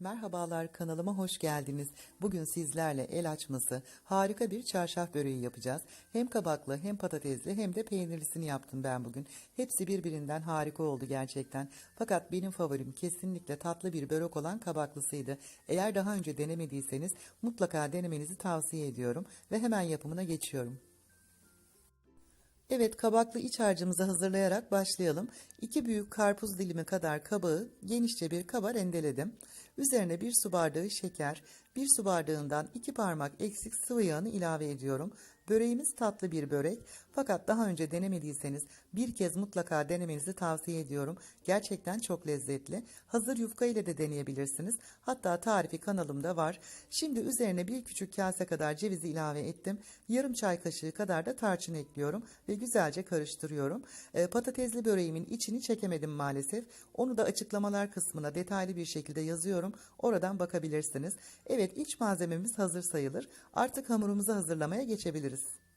Merhabalar kanalıma hoş geldiniz. Bugün sizlerle el açması harika bir çarşaf böreği yapacağız. Hem kabaklı hem patatesli hem de peynirlisini yaptım ben bugün. Hepsi birbirinden harika oldu gerçekten. Fakat benim favorim kesinlikle tatlı bir börek olan kabaklısıydı. Eğer daha önce denemediyseniz mutlaka denemenizi tavsiye ediyorum ve hemen yapımına geçiyorum. Evet kabaklı iç harcımızı hazırlayarak başlayalım. 2 büyük karpuz dilimi kadar kabağı genişçe bir kaba rendeledim. Üzerine 1 su bardağı şeker, 1 su bardağından 2 parmak eksik sıvı yağını ilave ediyorum. Böreğimiz tatlı bir börek fakat daha önce denemediyseniz bir kez mutlaka denemenizi tavsiye ediyorum. Gerçekten çok lezzetli. Hazır yufka ile de deneyebilirsiniz. Hatta tarifi kanalımda var. Şimdi üzerine bir küçük kase kadar cevizi ilave ettim. Yarım çay kaşığı kadar da tarçın ekliyorum ve güzelce karıştırıyorum. E, patatesli böreğimin içini çekemedim maalesef. Onu da açıklamalar kısmına detaylı bir şekilde yazıyorum. Oradan bakabilirsiniz. Evet iç malzememiz hazır sayılır. Artık hamurumuzu hazırlamaya geçebiliriz.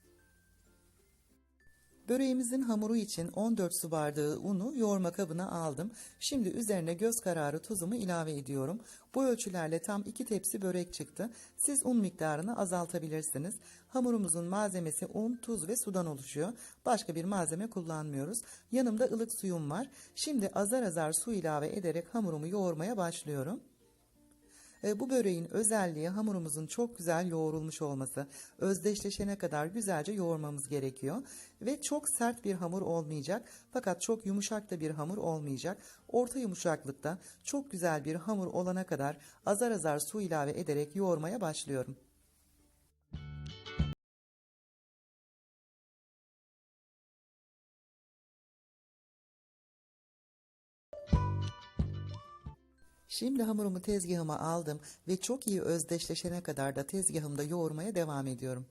Böreğimizin hamuru için 14 su bardağı unu yoğurma kabına aldım. Şimdi üzerine göz kararı tuzumu ilave ediyorum. Bu ölçülerle tam 2 tepsi börek çıktı. Siz un miktarını azaltabilirsiniz. Hamurumuzun malzemesi un, tuz ve sudan oluşuyor. Başka bir malzeme kullanmıyoruz. Yanımda ılık suyum var. Şimdi azar azar su ilave ederek hamurumu yoğurmaya başlıyorum. E, bu böreğin özelliği hamurumuzun çok güzel yoğrulmuş olması. Özdeşleşene kadar güzelce yoğurmamız gerekiyor. Ve çok sert bir hamur olmayacak fakat çok yumuşak da bir hamur olmayacak. Orta yumuşaklıkta çok güzel bir hamur olana kadar azar azar su ilave ederek yoğurmaya başlıyorum. Şimdi hamurumu tezgahıma aldım ve çok iyi özdeşleşene kadar da tezgahımda yoğurmaya devam ediyorum.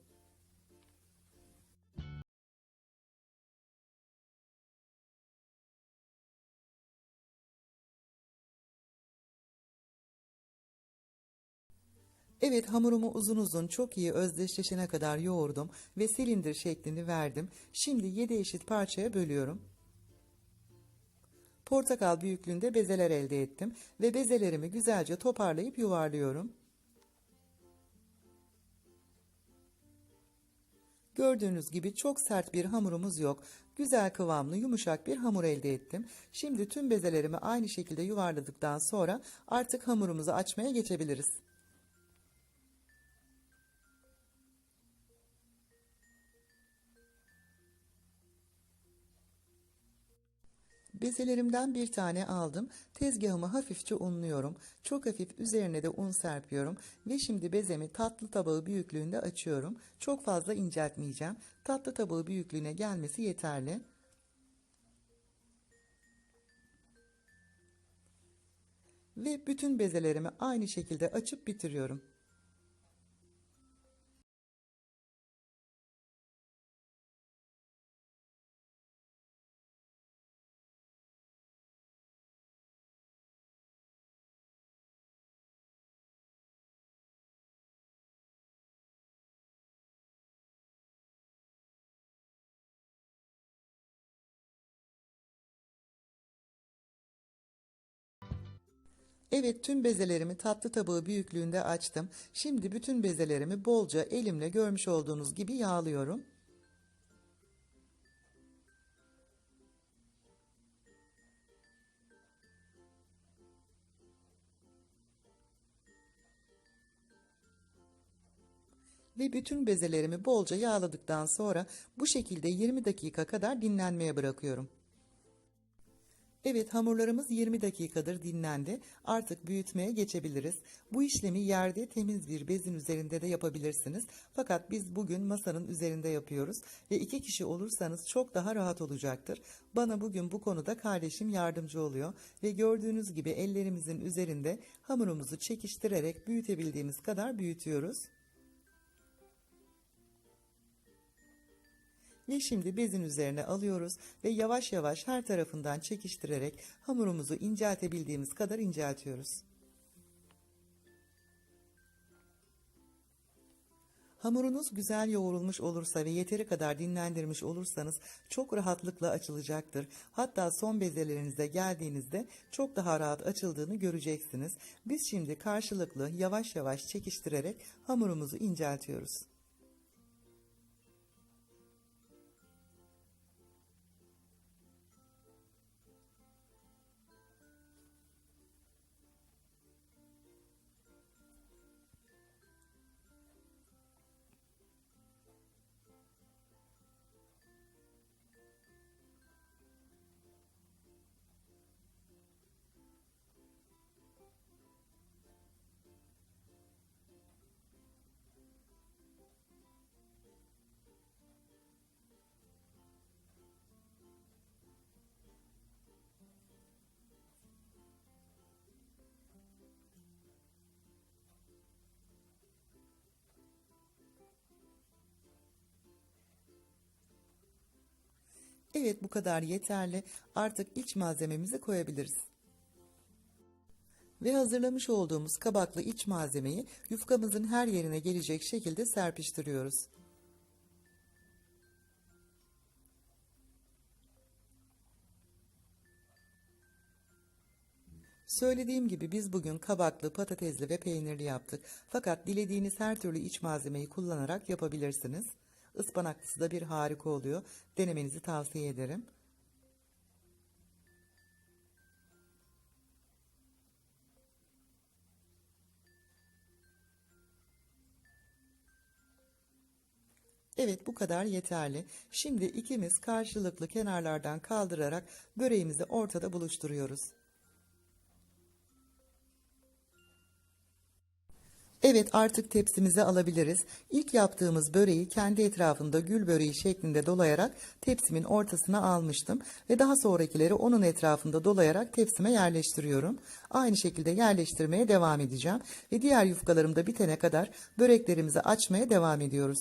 Evet hamurumu uzun uzun çok iyi özdeşleşene kadar yoğurdum ve silindir şeklini verdim. Şimdi 7 eşit parçaya bölüyorum. Portakal büyüklüğünde bezeler elde ettim ve bezelerimi güzelce toparlayıp yuvarlıyorum. Gördüğünüz gibi çok sert bir hamurumuz yok. Güzel kıvamlı yumuşak bir hamur elde ettim. Şimdi tüm bezelerimi aynı şekilde yuvarladıktan sonra artık hamurumuzu açmaya geçebiliriz. Bezelerimden bir tane aldım. Tezgahımı hafifçe unluyorum. Çok hafif üzerine de un serpiyorum. Ve şimdi bezemi tatlı tabağı büyüklüğünde açıyorum. Çok fazla inceltmeyeceğim. Tatlı tabağı büyüklüğüne gelmesi yeterli. Ve bütün bezelerimi aynı şekilde açıp bitiriyorum. Evet tüm bezelerimi tatlı tabağı büyüklüğünde açtım. Şimdi bütün bezelerimi bolca elimle görmüş olduğunuz gibi yağlıyorum. Ve bütün bezelerimi bolca yağladıktan sonra bu şekilde 20 dakika kadar dinlenmeye bırakıyorum. Evet hamurlarımız 20 dakikadır dinlendi. Artık büyütmeye geçebiliriz. Bu işlemi yerde temiz bir bezin üzerinde de yapabilirsiniz. Fakat biz bugün masanın üzerinde yapıyoruz ve iki kişi olursanız çok daha rahat olacaktır. Bana bugün bu konuda kardeşim yardımcı oluyor ve gördüğünüz gibi ellerimizin üzerinde hamurumuzu çekiştirerek büyütebildiğimiz kadar büyütüyoruz. Ve şimdi bezin üzerine alıyoruz ve yavaş yavaş her tarafından çekiştirerek hamurumuzu inceltebildiğimiz kadar inceltiyoruz. Hamurunuz güzel yoğrulmuş olursa ve yeteri kadar dinlendirmiş olursanız çok rahatlıkla açılacaktır. Hatta son bezelerinize geldiğinizde çok daha rahat açıldığını göreceksiniz. Biz şimdi karşılıklı yavaş yavaş çekiştirerek hamurumuzu inceltiyoruz. Evet bu kadar yeterli. Artık iç malzememizi koyabiliriz. Ve hazırlamış olduğumuz kabaklı iç malzemeyi yufkamızın her yerine gelecek şekilde serpiştiriyoruz. Söylediğim gibi biz bugün kabaklı, patatesli ve peynirli yaptık. Fakat dilediğiniz her türlü iç malzemeyi kullanarak yapabilirsiniz. Ispanaklısı da bir harika oluyor. Denemenizi tavsiye ederim. Evet bu kadar yeterli. Şimdi ikimiz karşılıklı kenarlardan kaldırarak böreğimizi ortada buluşturuyoruz. Evet artık tepsimize alabiliriz. İlk yaptığımız böreği kendi etrafında gül böreği şeklinde dolayarak tepsimin ortasına almıştım. Ve daha sonrakileri onun etrafında dolayarak tepsime yerleştiriyorum. Aynı şekilde yerleştirmeye devam edeceğim. Ve diğer yufkalarım da bitene kadar böreklerimizi açmaya devam ediyoruz.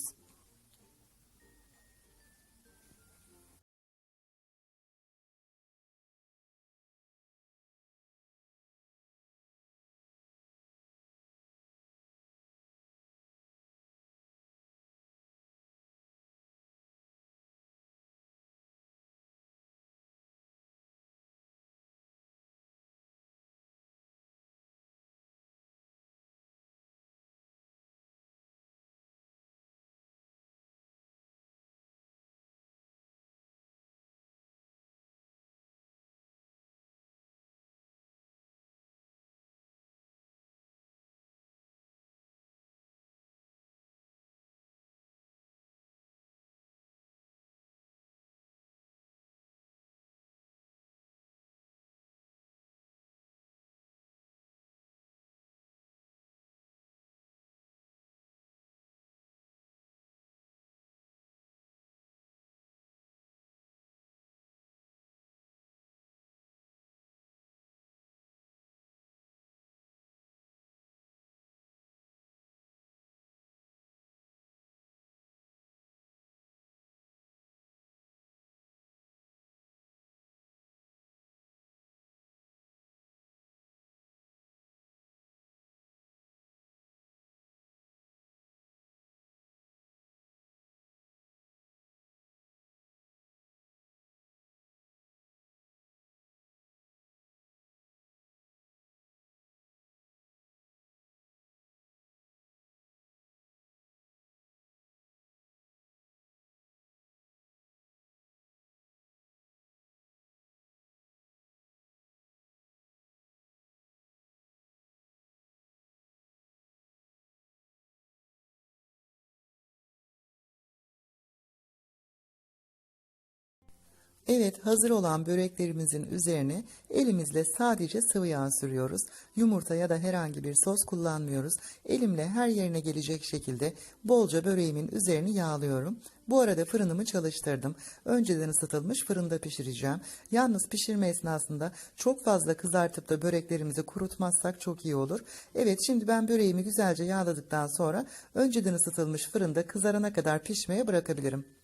Evet, hazır olan böreklerimizin üzerine elimizle sadece sıvı yağ sürüyoruz. Yumurta ya da herhangi bir sos kullanmıyoruz. Elimle her yerine gelecek şekilde bolca böreğimin üzerini yağlıyorum. Bu arada fırınımı çalıştırdım. Önceden ısıtılmış fırında pişireceğim. Yalnız pişirme esnasında çok fazla kızartıp da böreklerimizi kurutmazsak çok iyi olur. Evet şimdi ben böreğimi güzelce yağladıktan sonra önceden ısıtılmış fırında kızarana kadar pişmeye bırakabilirim.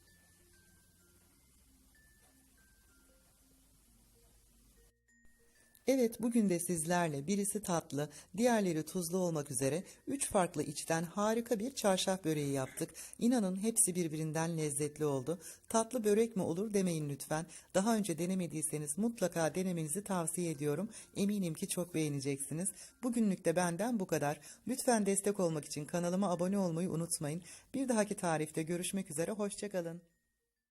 Evet, bugün de sizlerle birisi tatlı, diğerleri tuzlu olmak üzere 3 farklı içten harika bir çarşaf böreği yaptık. İnanın hepsi birbirinden lezzetli oldu. Tatlı börek mi olur demeyin lütfen. Daha önce denemediyseniz mutlaka denemenizi tavsiye ediyorum. Eminim ki çok beğeneceksiniz. Bugünlük de benden bu kadar. Lütfen destek olmak için kanalıma abone olmayı unutmayın. Bir dahaki tarifte görüşmek üzere, hoşçakalın.